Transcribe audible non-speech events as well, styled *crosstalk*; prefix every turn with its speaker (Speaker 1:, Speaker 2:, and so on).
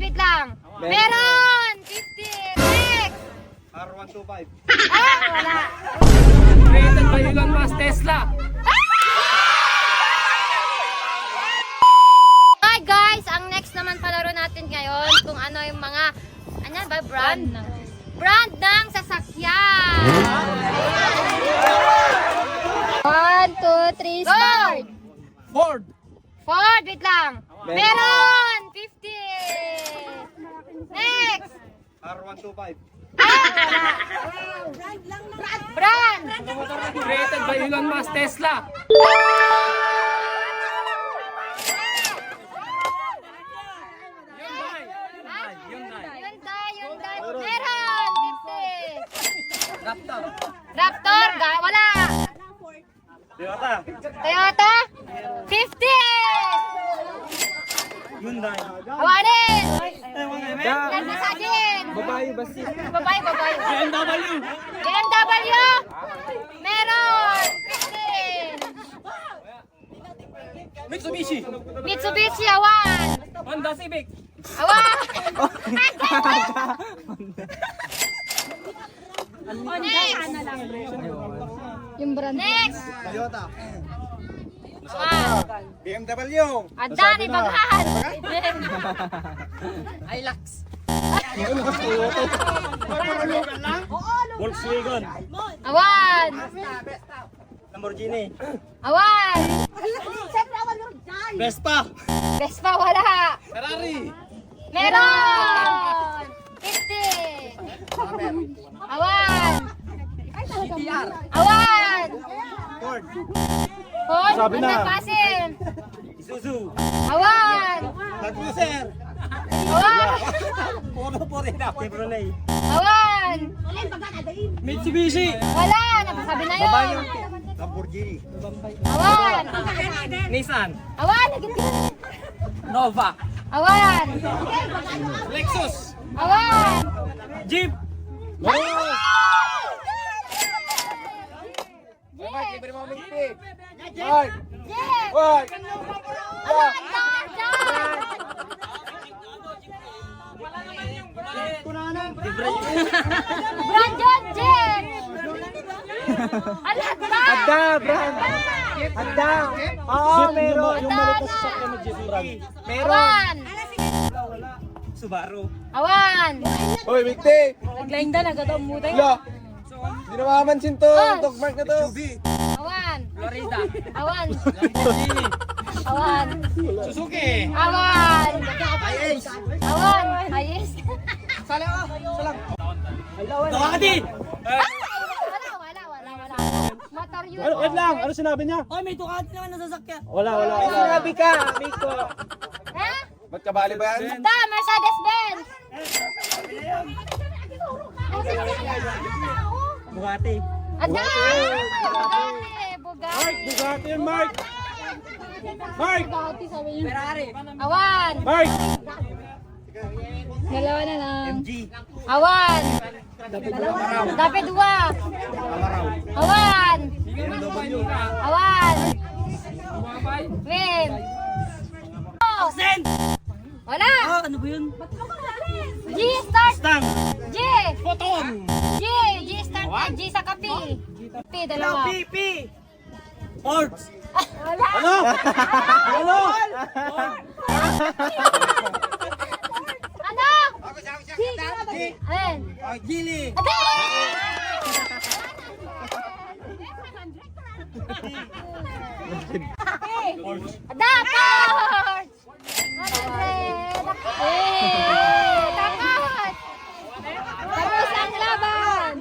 Speaker 1: wait lang. Meron! 50! Next!
Speaker 2: R125.
Speaker 1: Ah, wala.
Speaker 3: Created by Elon Musk Tesla.
Speaker 1: Hi guys! Ang next naman palaro natin ngayon kung ano yung mga, ano ba, brand? Brand ng sasakyan! One, two, three, start!
Speaker 3: Ford.
Speaker 1: Ford, wait lang. Meron!
Speaker 2: R125.
Speaker 1: Brand lang na. Brand!
Speaker 3: Created by Elon Musk Tesla. Hyundai. Hyundai.
Speaker 1: Hyundai. Meron! 50.
Speaker 3: Raptor.
Speaker 1: Raptor, ga wala.
Speaker 2: Toyota.
Speaker 1: Toyota? 50!
Speaker 2: Hyundai.
Speaker 1: Awanin! Ewan,
Speaker 2: Babae basi.
Speaker 1: Babae, babae.
Speaker 3: BMW.
Speaker 1: BMW! Meron! 15!
Speaker 3: Mitsubishi.
Speaker 1: Mitsubishi, awan!
Speaker 3: Honda Civic.
Speaker 1: Awan! Next! Yung brand. Next!
Speaker 2: Toyota.
Speaker 1: Awan!
Speaker 2: BMW.
Speaker 1: Adani, bagahan!
Speaker 3: Hilux. *laughs*
Speaker 2: Volkswagen.
Speaker 1: Awan!
Speaker 2: Lamborghini.
Speaker 1: Awan!
Speaker 2: Vespa.
Speaker 1: Vespa, wala!
Speaker 2: Ferrari.
Speaker 1: Meron! 50! Awan! Awan!
Speaker 2: Ford.
Speaker 1: Ford,
Speaker 2: Sabi na.
Speaker 1: Passion!
Speaker 2: Isuzu.
Speaker 1: Awan! Awan!
Speaker 2: Puro po rin na. Chevrolet.
Speaker 1: Awan!
Speaker 3: Mitsubishi.
Speaker 1: Wala! Napasabi na yun!
Speaker 2: Lamborghini.
Speaker 1: Awan!
Speaker 3: Nissan.
Speaker 1: Awan!
Speaker 3: Nova.
Speaker 1: Awan!
Speaker 3: Lexus.
Speaker 1: Awan!
Speaker 3: Jeep.
Speaker 1: Jeep!
Speaker 2: Hoy.
Speaker 1: Awan! Daan! Daan! Brand yun, Jeep! Alat ba?
Speaker 2: Ada, brand. Ada. Oo, meron.
Speaker 1: Yung maliit na
Speaker 2: sasakyan na Jeep brand.
Speaker 1: Awan!
Speaker 2: Subaru.
Speaker 1: Awan!
Speaker 2: Hoy, Mikti.
Speaker 1: Naglaing na, nagataong mutay.
Speaker 2: Lo. Hindi na makamansin to.
Speaker 1: Oh.
Speaker 2: Dogmark na to.
Speaker 1: Awan!
Speaker 3: Florida.
Speaker 1: Awan! Awan!
Speaker 3: Suzuki.
Speaker 1: Awan! *laughs*
Speaker 2: IH.
Speaker 1: Awan! Ayos!
Speaker 3: Ducati.
Speaker 1: Wala, wala, wala, wala. Motor yun.
Speaker 2: Ano, wait lang. Ano sinabi niya?
Speaker 3: Ay, may Ducati naman na sasakyan.
Speaker 2: Wala, wala. May sinabi ka, Miko.
Speaker 1: Ha?
Speaker 2: Ba't kabali ba yan?
Speaker 1: Da, Mercedes-Benz!
Speaker 2: Bugatti.
Speaker 1: Ada! Bugatti! Bugatti!
Speaker 2: Bugatti yan, Mark. Mark!
Speaker 1: Bugatti sabi.
Speaker 3: Ferrari.
Speaker 1: Awan!
Speaker 2: Mark!
Speaker 1: Dalawa na lang. Awan! Dapat dua. Awan! Awan! Win! Oh! Wala!
Speaker 3: ano ba yun?
Speaker 1: G start!
Speaker 2: Stang.
Speaker 1: G!
Speaker 3: Photon.
Speaker 1: G! G start na. G sa kapi. Kapi, dalawa.
Speaker 2: PP. Ford.
Speaker 1: Wala!
Speaker 2: Ano? *laughs* Ano?
Speaker 1: Ano? *laughs* G! Ayan.
Speaker 2: Gili.
Speaker 1: Ate! Dapat! Dapat! Tapos ang laban!